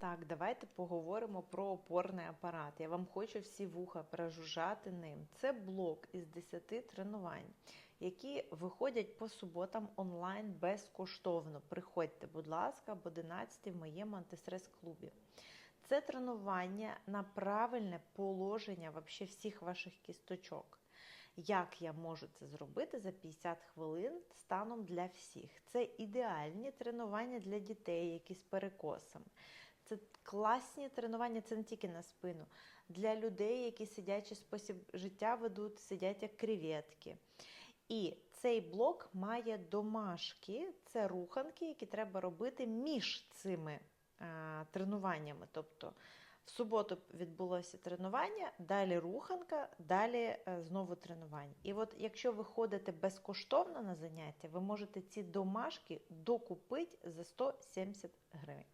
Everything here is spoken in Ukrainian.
Так, давайте поговоримо про опорний апарат. Я вам хочу всі вуха прожужжати ним. Це блок із 10 тренувань, які виходять по суботам онлайн безкоштовно. Приходьте, будь ласка, об 11 в моєму антистрес-клубі. Це тренування на правильне положення вообще всіх ваших кісточок. Як я можу це зробити за 50 хвилин станом для всіх? Це ідеальні тренування для дітей, які з перекосом. Це класні тренування, це не тільки на спину. Для людей, які сидячий спосіб життя ведуть, сидять як креветки. І цей блок має домашки, це руханки, які треба робити між цими е, тренуваннями. Тобто в суботу відбулося тренування, далі руханка, далі е, знову тренування. І от якщо ви ходите безкоштовно на заняття, ви можете ці домашки докупити за 170 гривень.